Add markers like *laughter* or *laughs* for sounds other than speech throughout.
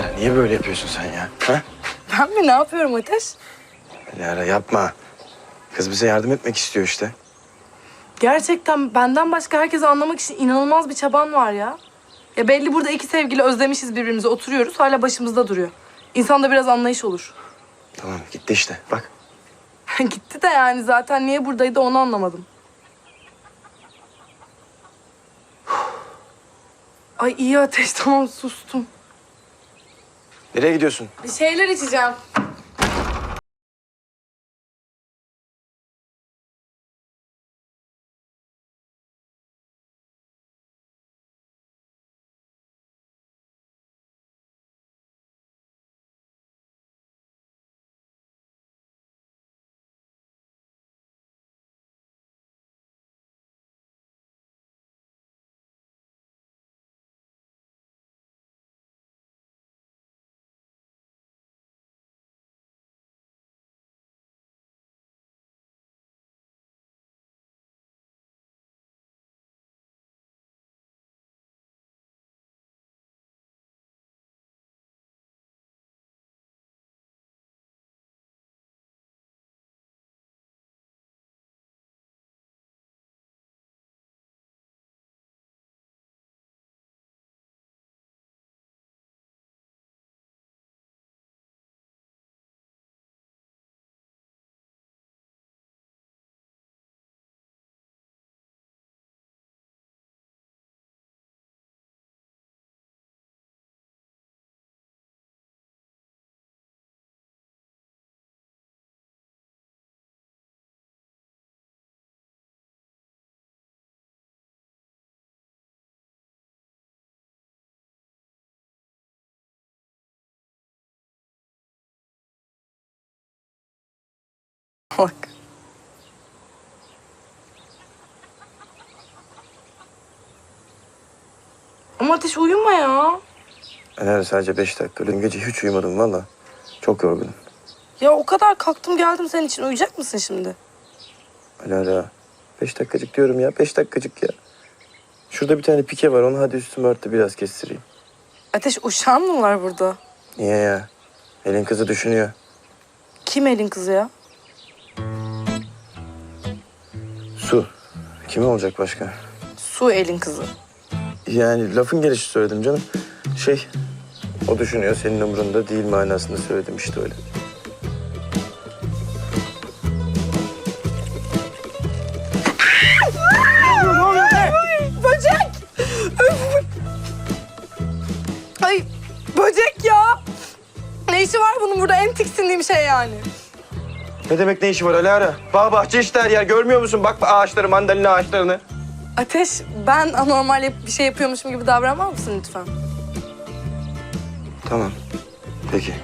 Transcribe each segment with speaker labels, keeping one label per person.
Speaker 1: Alara niye böyle yapıyorsun sen ya? Ha?
Speaker 2: Ben mi ne yapıyorum Ateş?
Speaker 1: Alara yapma. Kız bize yardım etmek istiyor işte.
Speaker 2: Gerçekten benden başka herkesi anlamak için inanılmaz bir çaban var ya. Ya belli burada iki sevgili özlemişiz birbirimizi oturuyoruz hala başımızda duruyor. İnsanda biraz anlayış olur.
Speaker 1: Tamam gitti işte bak. *laughs*
Speaker 2: Gitti de yani zaten niye buradaydı onu anlamadım. Ay iyi Ateş tamam sustum.
Speaker 1: Nereye gidiyorsun?
Speaker 2: Bir şeyler içeceğim. Bak. Ama Ateş uyuma ya.
Speaker 1: Alara sadece beş dakika. Dün gece hiç uyumadım valla. Çok yorgunum.
Speaker 2: Ya o kadar kalktım geldim senin için. Uyuyacak mısın şimdi?
Speaker 1: Alara beş dakikacık diyorum ya. Beş dakikacık ya. Şurada bir tane pike var. Onu hadi üstümü örtü biraz kestireyim.
Speaker 2: Ateş uşağın mı var burada?
Speaker 1: Niye ya? Elin kızı düşünüyor.
Speaker 2: Kim elin kızı ya?
Speaker 1: Su. Kim olacak başka?
Speaker 2: Su elin kızı.
Speaker 1: Yani lafın gelişi söyledim canım. Şey, o düşünüyor senin umurunda değil manasında söyledim işte öyle.
Speaker 2: Böcek! Ay böcek ya! Ne işi var bunun burada? En tiksindiğim şey yani.
Speaker 1: Ne demek ne işi var Alara? Bağ bahçe işte her yer görmüyor musun? Bak ağaçları, mandalina ağaçlarını.
Speaker 2: Ateş, ben anormal bir şey yapıyormuşum gibi davranmaz mısın lütfen?
Speaker 1: Tamam. Peki.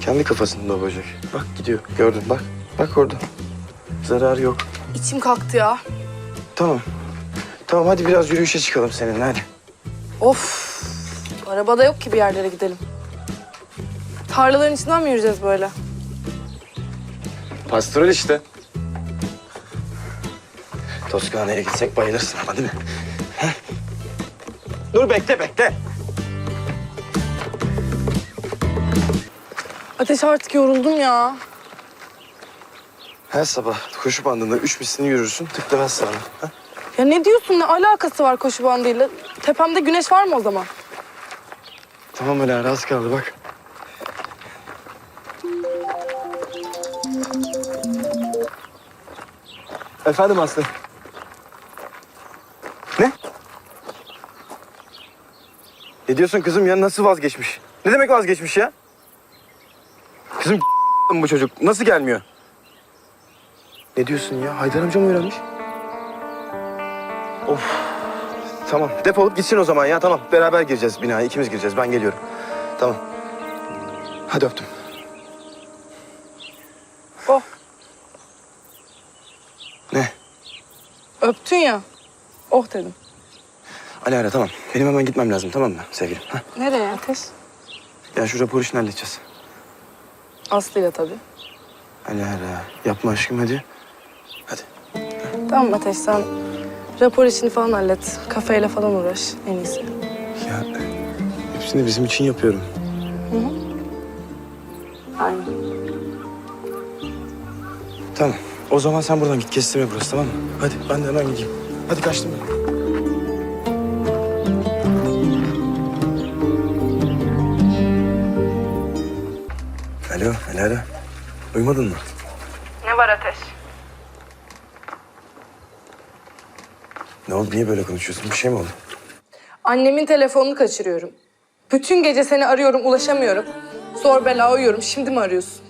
Speaker 1: Kendi kafasında böcek. Bak gidiyor. Gördün bak. Bak orada. Zararı yok.
Speaker 2: İçim kalktı ya.
Speaker 1: Tamam. Tamam hadi biraz yürüyüşe çıkalım seninle hadi.
Speaker 2: Of! Arabada yok ki bir yerlere gidelim. Tarlaların içinden mi yürüyeceğiz böyle?
Speaker 1: Pastoral işte. Toskana'ya gitsek bayılırsın ama değil mi? Heh. Dur bekle bekle.
Speaker 2: Ateş artık yoruldum ya.
Speaker 1: Her sabah koşu bandında üç mislini yürürsün tıklamaz sana. Ha?
Speaker 2: Ya ne diyorsun? Ne alakası var koşu bandıyla? Tepemde güneş var mı o zaman?
Speaker 1: Tamam öyle az kaldı bak. Efendim Aslı. Ne? Ne diyorsun kızım ya nasıl vazgeçmiş? Ne demek vazgeçmiş ya? Kızım *laughs* bu çocuk nasıl gelmiyor? Ne diyorsun ya? Haydar amca mı öğrenmiş? Of. Tamam defolup gitsin o zaman ya tamam. Beraber gireceğiz binaya ikimiz gireceğiz ben geliyorum. Tamam. Hadi öptüm.
Speaker 2: Oh,
Speaker 1: Ne?
Speaker 2: Öptün ya. Oh dedim.
Speaker 1: Ali ara tamam. Benim hemen gitmem lazım tamam mı sevgilim? Ha?
Speaker 2: Nereye Ateş?
Speaker 1: Ya şu rapor işini halledeceğiz.
Speaker 2: Aslı'yla tabii.
Speaker 1: Ali ara yapma aşkım hadi. Hadi.
Speaker 2: Tamam Ateş sen rapor işini falan hallet. Kafeyle falan uğraş en iyisi.
Speaker 1: Ya Hepsini bizim için yapıyorum.
Speaker 2: Aynen.
Speaker 1: Tamam. O zaman sen buradan git. Kestirme burası tamam mı? Hadi ben de hemen gideyim. Hadi kaçtım ben. Alo, Alara. Uyumadın mı?
Speaker 2: Ne var Ateş?
Speaker 1: Ne oldu? Niye böyle konuşuyorsun? Bir şey mi oldu?
Speaker 2: Annemin telefonunu kaçırıyorum. Bütün gece seni arıyorum, ulaşamıyorum. Zor bela uyuyorum. Şimdi mi arıyorsun?